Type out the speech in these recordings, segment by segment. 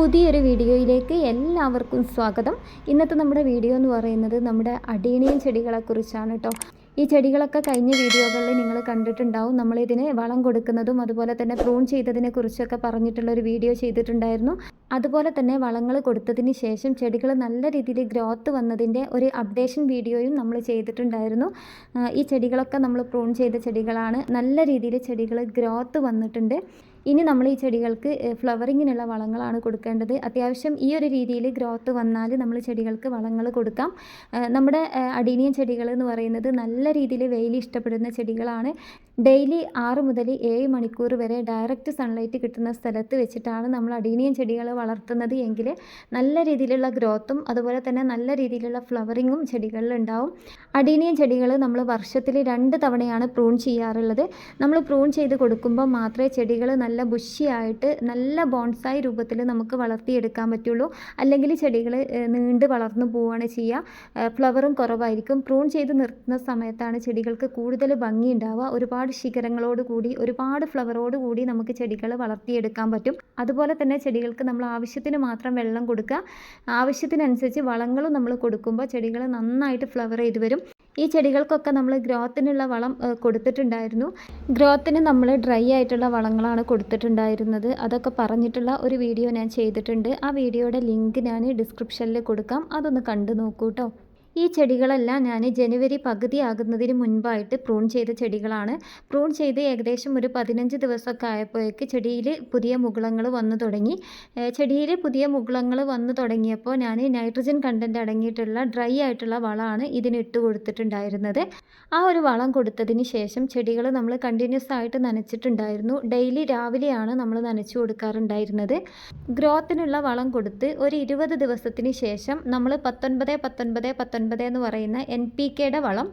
പുതിയൊരു വീഡിയോയിലേക്ക് എല്ലാവർക്കും സ്വാഗതം. ഇന്നത്തെ നമ്മുടെ വീഡിയോ എന്ന് പറയുന്നത് നമ്മുടെ അടീനിയൻ ചെടികളെക്കുറിച്ചാണ് കേട്ടോ ഈ ചെടികളൊക്കെ കഴിഞ്ഞ വീഡിയോകളിൽ നിങ്ങൾ കണ്ടിട്ടുണ്ടാവും. നമ്മളിതിന് വളം കൊടുക്കുന്നതും അതുപോലെ തന്നെ പ്രൂൺ ചെയ്തതിനെ കുറിച്ചൊക്കെ പറഞ്ഞിട്ടുള്ള ഒരു വീഡിയോ ചെയ്തിട്ടുണ്ടായിരുന്നു. അതുപോലെ തന്നെ വളങ്ങൾ കൊടുത്തതിന് ശേഷം ചെടികൾ നല്ല രീതിയിൽ ഗ്രോത്ത് വന്നതിന്റെ ഒരു അപ്ഡേഷൻ വീഡിയോയും നമ്മൾ ചെയ്തിട്ടുണ്ടായിരുന്നു. ഈ ചെടികളൊക്കെ നമ്മൾ പ്രൂൺ ചെയ്ത ചെടികളാണ്. നല്ല രീതിയിൽ ചെടികൾ ഗ്രോത്ത് വന്നിട്ടുണ്ട്. ഇനി നമ്മൾ ഈ ചെടികൾക്ക് ഫ്ലവറിങ്ങിനുള്ള വളങ്ങളാണ് കൊടുക്കേണ്ടത്. അത്യാവശ്യം ഈ ഒരു രീതിയിൽ ഗ്രോത്ത് വന്നാൽ നമ്മൾ ചെടികൾക്ക് വളങ്ങൾ കൊടുക്കാം. നമ്മുടെ അടീനിയൻ ചെടികൾ എന്ന് പറയുന്നത് നല്ല രീതിയിൽ വെയിൽ ഇഷ്ടപ്പെടുന്ന ചെടികളാണ്. ഡെയിലി ആറ് മുതൽ ഏഴ് മണിക്കൂർ വരെ ഡയറക്റ്റ് സൺലൈറ്റ് കിട്ടുന്ന സ്ഥലത്ത് വെച്ചിട്ടാണ് നമ്മൾ അടീനിയൻ ചെടികൾ വളർത്തുന്നത് എങ്കിൽ നല്ല രീതിയിലുള്ള ഗ്രോത്തും അതുപോലെ തന്നെ നല്ല രീതിയിലുള്ള ഫ്ലവറിങ്ങും ചെടികളിൽ ഉണ്ടാവും. അടീനിയം ചെടികൾ നമ്മൾ വർഷത്തിൽ രണ്ട് തവണയാണ് പ്രൂൺ ചെയ്യാറുള്ളത്. നമ്മൾ പ്രൂൺ ചെയ്ത് കൊടുക്കുമ്പോൾ മാത്രമേ ചെടികൾ നല്ല ബുഷിയായിട്ട് നല്ല ബോൺസായി രൂപത്തിൽ നമുക്ക് വളർത്തിയെടുക്കാൻ പറ്റുള്ളൂ. അല്ലെങ്കിൽ ചെടികൾ നീണ്ട് വളർന്നു പോവുകയാണ് ചെയ്യുക. ഫ്ലവറും കുറവായിരിക്കും. പ്രൂൺ ചെയ്ത് നിർത്തുന്ന സമയത്താണ് ചെടികൾക്ക് കൂടുതൽ ഭംഗി ഉണ്ടാവുക. ഒരുപാട് ശിഖരങ്ങളോട് കൂടി ഒരുപാട് ഫ്ലവറോട് കൂടി നമുക്ക് ചെടികൾ വളർത്തിയെടുക്കാൻ പറ്റും. അതുപോലെ തന്നെ ചെടികൾക്ക് നമ്മൾ ആവശ്യത്തിന് മാത്രം വെള്ളം കൊടുക്കുക. ആവശ്യത്തിനനുസരിച്ച് വളങ്ങളും നമ്മൾ കൊടുക്കുമ്പോൾ ചെടികൾ നന്നായിട്ട് ഫ്ലവർ ചെയ്ത് വരും. ഈ ചെടികൾക്കൊക്കെ നമ്മൾ ഗ്രോത്തിനുള്ള വളം കൊടുത്തിട്ടുണ്ടായിരുന്നു. ഗ്രോത്തിന് നമ്മൾ ഡ്രൈ ആയിട്ടുള്ള വളങ്ങളാണ് കൊടുത്തിട്ടുണ്ടായിരുന്നത്. അതൊക്കെ പറഞ്ഞിട്ടുള്ള ഒരു വീഡിയോ ഞാൻ ചെയ്തിട്ടുണ്ട്. ആ വീഡിയോയുടെ ലിങ്ക് ഞാൻ ഡിസ്ക്രിപ്ഷനിൽ കൊടുക്കാം. അതൊന്ന് കണ്ടു നോക്കൂ കേട്ടോ ഈ ചെടികളെല്ലാം ഞാൻ ജനുവരി പകുതി ആകുന്നതിന് മുൻപായിട്ട് പ്രൂൺ ചെയ്ത ചെടികളാണ്. പ്രൂൺ ചെയ്ത് ഏകദേശം ഒരു പതിനഞ്ച് ദിവസമൊക്കെ ആയപ്പോഴേക്ക് ചെടിയിൽ പുതിയ മുകുളങ്ങൾ വന്നു തുടങ്ങി. ചെടിയിൽ പുതിയ മുകുളങ്ങൾ വന്നു തുടങ്ങിയപ്പോൾ ഞാൻ നൈട്രജൻ കണ്ടന്റ് അടങ്ങിയിട്ടുള്ള ഡ്രൈ ആയിട്ടുള്ള വളമാണ് ഇതിന് ഇട്ട് കൊടുത്തിട്ടുണ്ടായിരുന്നത്. ആ ഒരു വളം കൊടുത്തതിന് ശേഷം ചെടികൾ നമ്മൾ കണ്ടിന്യൂസ് ആയിട്ട് നനച്ചിട്ടുണ്ടായിരുന്നു. ഡെയിലി രാവിലെയാണ് നമ്മൾ നനച്ചു കൊടുക്കാറുണ്ടായിരുന്നത്. ഗ്രോത്തിനുള്ള വളം കൊടുത്ത് ഒരു ഇരുപത് ദിവസത്തിന് ശേഷം നമ്മൾ പത്തൊൻപത് പത്തൊൻപത് പത്തൊൻപത് എന്ന് പറയുന്ന എൻ പി കെയുടെ വളം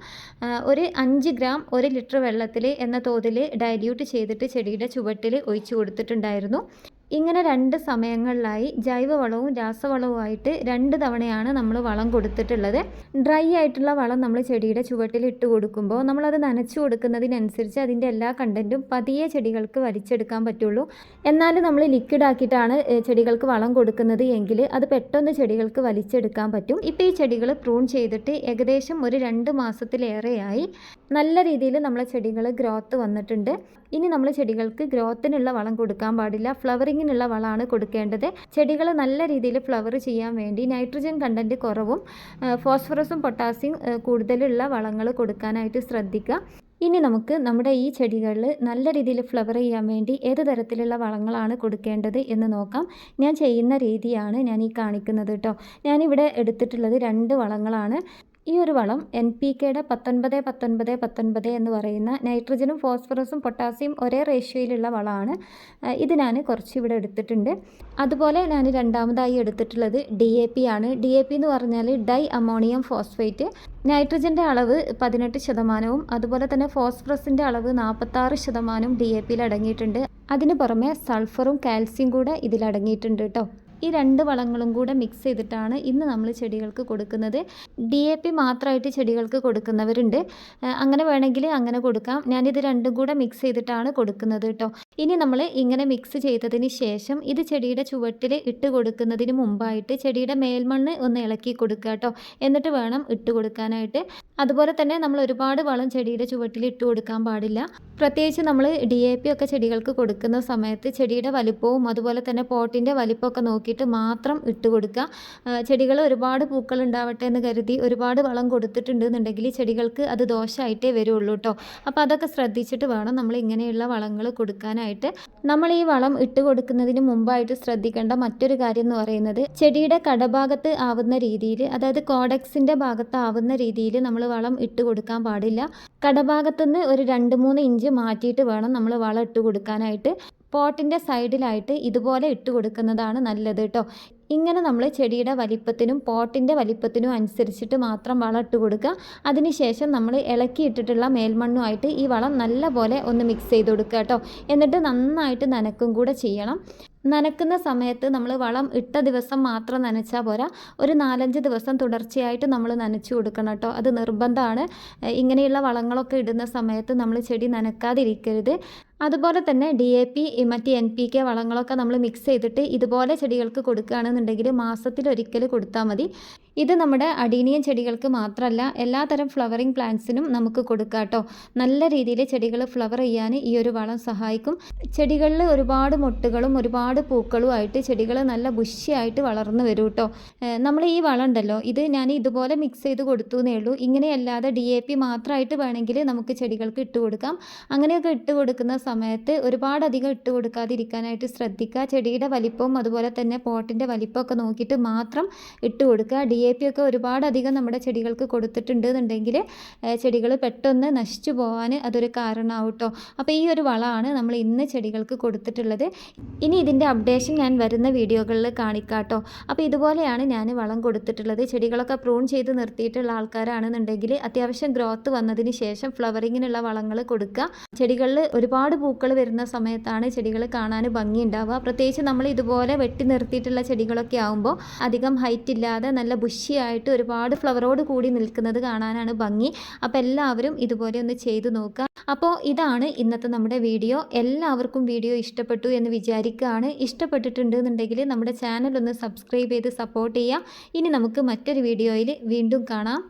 ഒരു അഞ്ച് ഗ്രാം ഒരു ലിറ്റർ വെള്ളത്തിൽ എന്ന തോതിൽ ഡൈല്യൂട്ട് ചെയ്തിട്ട് ചെടിയുടെ ചുവട്ടിൽ ഒഴിച്ചു കൊടുത്തിട്ടുണ്ടായിരുന്നു. ഇങ്ങനെ രണ്ട് സമയങ്ങളിലായി ജൈവവളവും രാസവളവുമായിട്ട് രണ്ട് തവണയാണ് നമ്മൾ വളം കൊടുത്തിട്ടുള്ളത്. ഡ്രൈ ആയിട്ടുള്ള വളം നമ്മൾ ചെടിയുടെ ചുവട്ടിൽ ഇട്ട് കൊടുക്കുമ്പോൾ നമ്മളത് നനച്ചു കൊടുക്കുന്നതിനനുസരിച്ച് അതിന്റെ എല്ലാ കണ്ടന്റും പതിയെ ചെടികൾക്ക് വലിച്ചെടുക്കാൻ പറ്റുള്ളൂ. എന്നാൽ നമ്മൾ ലിക്വിഡ് ആക്കിയിട്ടാണ് ചെടികൾക്ക് വളം കൊടുക്കുന്നത് എങ്കിൽ അത് പെട്ടെന്ന് ചെടികൾക്ക് വലിച്ചെടുക്കാൻ പറ്റും. ഇപ്പോൾ ഈ ചെടികൾ പ്രൂൺ ചെയ്തിട്ട് ഏകദേശം ഒരു രണ്ട് മാസത്തിലേറെയായി നല്ല രീതിയിൽ നമ്മളെ ചെടികൾ ഗ്രോത്ത് വന്നിട്ടുണ്ട്. ഇനി നമ്മൾ ചെടികൾക്ക് ഗ്രോത്തിനുള്ള വളം കൊടുക്കാൻ പാടില്ല. ഫ്ലവറിങ്ങിനുള്ള വളമാണ് കൊടുക്കേണ്ടത്. ചെടികൾ നല്ല രീതിയിൽ ഫ്ലവർ ചെയ്യാൻ വേണ്ടി നൈട്രജൻ കണ്ടന്റ് കുറവും ഫോസ്ഫറസും പൊട്ടാസ്യം കൂടുതലുള്ള വളങ്ങൾ കൊടുക്കാനായിട്ട് ശ്രദ്ധിക്കുക. ഇനി നമുക്ക് നമ്മുടെ ഈ ചെടികളിൽ നല്ല രീതിയിൽ ഫ്ലവർ ചെയ്യാൻ വേണ്ടി ഏത് തരത്തിലുള്ള വളങ്ങളാണ് കൊടുക്കേണ്ടത് എന്ന് നോക്കാം. ഞാൻ ചെയ്യുന്ന രീതിയാണ് ഞാൻ ഈ കാണിക്കുന്നത് കേട്ടോ. ഞാനിവിടെ എടുത്തിട്ടുള്ളത് രണ്ട് വളങ്ങളാണ്. ഈ ഒരു വളം എൻ പി കെയുടെ പത്തൊൻപത് പത്തൊൻപത് പത്തൊൻപത് എന്ന് പറയുന്ന നൈട്രജനും ഫോസ്ഫറസും പൊട്ടാസ്യം ഒരേ റേഷ്യോയിലുള്ള വളമാണ്. ഇത് ഞാൻ കുറച്ച് ഇവിടെ എടുത്തിട്ടുണ്ട്. അതുപോലെ ഞാൻ രണ്ടാമതായി എടുത്തിട്ടുള്ളത് ഡി എ പി ആണ്. ഡി എ പി എന്ന് പറഞ്ഞാൽ ഡൈ അമോണിയം ഫോസ്ഫേറ്റ്. നൈട്രജന്റെ അളവ് പതിനെട്ട് ശതമാനവും അതുപോലെ തന്നെ ഫോസ്ഫറസിന്റെ അളവ് നാൽപ്പത്താറ് ശതമാനവും ഡി എ പിയിൽ അടങ്ങിയിട്ടുണ്ട്. അതിന് പുറമെ സൾഫറും കാൽസ്യം കൂടെ ഇതിലടങ്ങിയിട്ടുണ്ട് കേട്ടോ ഈ രണ്ട് വളങ്ങളും കൂടെ മിക്സ് ചെയ്തിട്ടാണ് ഇന്ന് നമ്മൾ ചെടികൾക്ക് കൊടുക്കുന്നത്. ഡി എ പി മാത്രമായിട്ട് ചെടികൾക്ക് കൊടുക്കുന്നവരുണ്ട്. അങ്ങനെ വേണമെങ്കിൽ അങ്ങനെ കൊടുക്കാം. ഞാനിത് രണ്ടും കൂടെ മിക്സ് ചെയ്തിട്ടാണ് കൊടുക്കുന്നത് കേട്ടോ. ഇനി നമ്മൾ ഇങ്ങനെ മിക്സ് ചെയ്തതിന് ശേഷം ഇത് ചെടിയുടെ ചുവട്ടിൽ ഇട്ട് കൊടുക്കുന്നതിന് മുമ്പായിട്ട് ചെടിയുടെ മേൽമണ്ണ് ഒന്ന് ഇളക്കി കൊടുക്കുക കേട്ടോ. എന്നിട്ട് വേണം ഇട്ട് കൊടുക്കാനായിട്ട്. അതുപോലെ തന്നെ നമ്മൾ ഒരുപാട് വളം ചെടിയുടെ ചുവട്ടിൽ ഇട്ട് കൊടുക്കാൻ പാടില്ല. പ്രത്യേകിച്ച് നമ്മൾ ഡി എ പി ഒക്കെ ചെടികൾക്ക് കൊടുക്കുന്ന സമയത്ത് ചെടിയുടെ വലിപ്പവും അതുപോലെ തന്നെ പോട്ടിന്റെ വലിപ്പമൊക്കെ നോക്കിയിട്ട് മാത്രം ഇട്ട് കൊടുക്കുക. ചെടികൾ ഒരുപാട് പൂക്കൾ ഉണ്ടാവട്ടെ എന്ന് കരുതി ഒരുപാട് വളം കൊടുത്തിട്ടുണ്ട് എന്നുണ്ടെങ്കിൽ ചെടികൾക്ക് അത് ദോഷമായിട്ടേ വരുള്ളൂ കേട്ടോ അപ്പോൾ അതൊക്കെ ശ്രദ്ധിച്ചിട്ട് വേണം നമ്മൾ ഇങ്ങനെയുള്ള വളങ്ങൾ കൊടുക്കാനായിട്ട്. നമ്മൾ ഈ വളം ഇട്ട് കൊടുക്കുന്നതിന് മുമ്പായിട്ട് ശ്രദ്ധിക്കേണ്ട മറ്റൊരു കാര്യം എന്ന് പറയുന്നത് ചെടിയുടെ കടഭാഗത്ത് ആവുന്ന രീതിയിൽ അതായത് കോഡക്സിന്റെ ഭാഗത്ത് ആവുന്ന രീതിയിൽ നമ്മൾ വളം ഇട്ട് കൊടുക്കാൻ പാടില്ല. കടഭാഗത്തുനിന്ന് ഒരു രണ്ട് മൂന്ന് ഇഞ്ച് മാറ്റിയിട്ട് വേണം നമ്മൾ വളം ഇട്ട് കൊടുക്കാനായിട്ട്. പോട്ടിന്റെ സൈഡിലായിട്ട് ഇതുപോലെ ഇട്ട് കൊടുക്കുന്നതാണ് നല്ലത് കേട്ടോ ഇങ്ങനെ നമ്മൾ ചെടിയുടെ വലിപ്പത്തിനും പോട്ടിന്റെ വലിപ്പത്തിനും അനുസരിച്ചിട്ട് മാത്രം വളം ഇട്ട് കൊടുക്കുക. അതിനുശേഷം നമ്മൾ ഇളക്കിയിട്ടിട്ടുള്ള മേൽമണ്ണുമായിട്ട് ഈ വളം നല്ല പോലെ ഒന്ന് മിക്സ് ചെയ്ത് കൊടുക്കുക കേട്ടോ എന്നിട്ട് നന്നായിട്ട് നനക്കും കൂടെ ചെയ്യണം. നനക്കുന്ന സമയത്ത് നമ്മൾ വളം ഇട്ട ദിവസം മാത്രം നനച്ചാൽ പോരാ. ഒരു നാലഞ്ച് ദിവസം തുടർച്ചയായിട്ട് നമ്മൾ നനച്ചു കൊടുക്കണം കേട്ടോ അത് നിർബന്ധമാണ്. ഇങ്ങനെയുള്ള വളങ്ങളൊക്കെ ഇടുന്ന സമയത്ത് നമ്മൾ ചെടി നനക്കാതിരിക്കരുത്. അതുപോലെ തന്നെ ഡി എ പി മറ്റ് എൻ പി കെ വളങ്ങളൊക്കെ നമ്മൾ മിക്സ് ചെയ്തിട്ട് ഇതുപോലെ ചെടികൾക്ക് കൊടുക്കുകയാണെന്നുണ്ടെങ്കിൽ മാസത്തിലൊരിക്കൽ കൊടുത്താൽ മതി. ഇത് നമ്മുടെ അടീനിയൻ ചെടികൾക്ക് മാത്രമല്ല എല്ലാതരം ഫ്ലവറിങ് പ്ലാന്റ്സിനും നമുക്ക് കൊടുക്കാം കേട്ടോ നല്ല രീതിയിൽ ചെടികൾ ഫ്ലവർ ചെയ്യാൻ ഈ ഒരു വളം സഹായിക്കും. ചെടികളിൽ ഒരുപാട് മൊട്ടുകളും ഒരുപാട് പൂക്കളും ആയിട്ട് ചെടികൾ നല്ല ബുഷിയായിട്ട് വളർന്നു വരും കേട്ടോ നമ്മൾ ഈ വളം ഉണ്ടല്ലോ ഇത് ഞാൻ ഇതുപോലെ മിക്സ് ചെയ്ത് കൊടുത്തു എന്നേ ഉള്ളൂ ഇങ്ങനെയല്ലാതെ ഡി എ പി മാത്രമായിട്ട് വേണമെങ്കിൽ നമുക്ക് ചെടികൾക്ക് ഇട്ട് കൊടുക്കാം. അങ്ങനെയൊക്കെ ഇട്ട് കൊടുക്കുന്ന സമയത്ത് ഒരുപാടധികം ഇട്ട് കൊടുക്കാതിരിക്കാനായിട്ട് ശ്രദ്ധിക്കുക ചെടിയുടെ വലിപ്പവും അതുപോലെ തന്നെ പോട്ടിന്റെ വലിപ്പമൊക്കെ നോക്കിയിട്ട് മാത്രം ഇട്ട് കൊടുക്കുക ഡി എ പി ഒക്കെ ഒരുപാടധികം നമ്മുടെ ചെടികൾക്ക് കൊടുത്തിട്ടുണ്ട് എന്നുണ്ടെങ്കിൽ ചെടികൾ പെട്ടെന്ന് നശിച്ചു പോകാൻ അതൊരു കാരണമാവും കേട്ടോ അപ്പോൾ ഈ ഒരു വളമാണ് നമ്മൾ ഇന്ന് ചെടികൾക്ക് കൊടുത്തിട്ടുള്ളത്. ഇനി ഇതിന്റെ അപ്ഡേഷൻ ഞാൻ വരുന്ന വീഡിയോകളിൽ കാണിക്കാട്ടോ. അപ്പോൾ ഇതുപോലെയാണ് ഞാൻ വളം കൊടുത്തിട്ടുള്ളത്. ചെടികളൊക്കെ പ്രൂൺ ചെയ്ത് നിർത്തിയിട്ടുള്ള ആൾക്കാരാണെന്നുണ്ടെങ്കിൽ അത്യാവശ്യം ഗ്രോത്ത് വന്നതിന് ശേഷം ഫ്ലവറിങ്ങിനുള്ള വളങ്ങൾ കൊടുക്കുക. ചെടികളിൽ ഒരുപാട് പൂക്കൾ വരുന്ന സമയത്താണ് ചെടികൾ കാണാൻ ഭംഗി ഉണ്ടാവുക പ്രത്യേകിച്ച് നമ്മൾ ഇതുപോലെ വെട്ടി നിർത്തിയിട്ടുള്ള ചെടികളൊക്കെ ആകുമ്പോൾ അധികം ഹൈറ്റ് ഇല്ലാതെ നല്ല ബുഷിയായിട്ട് ഒരുപാട് ഫ്ലവറോട് കൂടി നിൽക്കുന്നത് കാണാനാണ് ഭംഗി. അപ്പോൾ എല്ലാവരും ഇതുപോലെ ഒന്ന് ചെയ്തു നോക്കുക. അപ്പോൾ ഇതാണ് ഇന്നത്തെ നമ്മുടെ വീഡിയോ. എല്ലാവർക്കും വീഡിയോ ഇഷ്ടപ്പെട്ടു എന്ന് വിചാരിക്കുകയാണ്. ഇഷ്ടപ്പെട്ടിട്ടുണ്ടെന്നുണ്ടെങ്കിൽ നമ്മുടെ ചാനൽ ഒന്ന് സബ്സ്ക്രൈബ് ചെയ്ത് സപ്പോർട്ട് ചെയ്യുക. ഇനി നമുക്ക് മറ്റൊരു വീഡിയോയിൽ വീണ്ടും കാണാം.